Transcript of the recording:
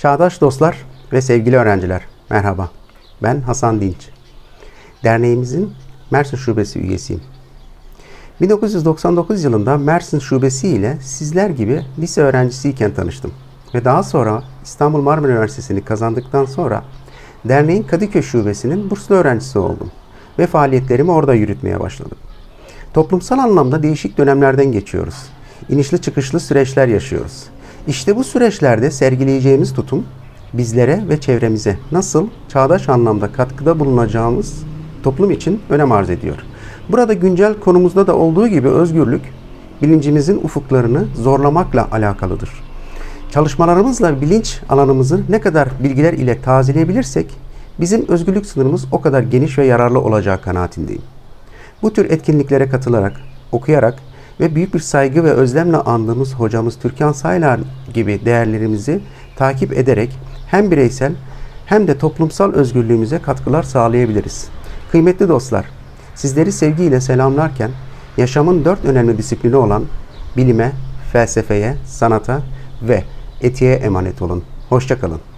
Çağdaş dostlar ve sevgili öğrenciler, merhaba. Ben Hasan Dinç. Derneğimizin Mersin Şubesi üyesiyim. 1999 yılında Mersin Şubesi ile sizler gibi lise öğrencisiyken tanıştım. Ve daha sonra İstanbul Marmara Üniversitesi'ni kazandıktan sonra derneğin Kadıköy Şubesi'nin burslu öğrencisi oldum. Ve faaliyetlerimi orada yürütmeye başladım. Toplumsal anlamda değişik dönemlerden geçiyoruz. İnişli çıkışlı süreçler yaşıyoruz. İşte bu süreçlerde sergileyeceğimiz tutum bizlere ve çevremize nasıl çağdaş anlamda katkıda bulunacağımız toplum için önem arz ediyor. Burada güncel konumuzda da olduğu gibi özgürlük bilincimizin ufuklarını zorlamakla alakalıdır. Çalışmalarımızla bilinç alanımızı ne kadar bilgiler ile tazeleyebilirsek bizim özgürlük sınırımız o kadar geniş ve yararlı olacağı kanaatindeyim. Bu tür etkinliklere katılarak, okuyarak ve büyük bir saygı ve özlemle andığımız hocamız Türkan Saylar gibi değerlerimizi takip ederek hem bireysel hem de toplumsal özgürlüğümüze katkılar sağlayabiliriz. Kıymetli dostlar, sizleri sevgiyle selamlarken yaşamın dört önemli disiplini olan bilime, felsefeye, sanata ve etiğe emanet olun. Hoşçakalın.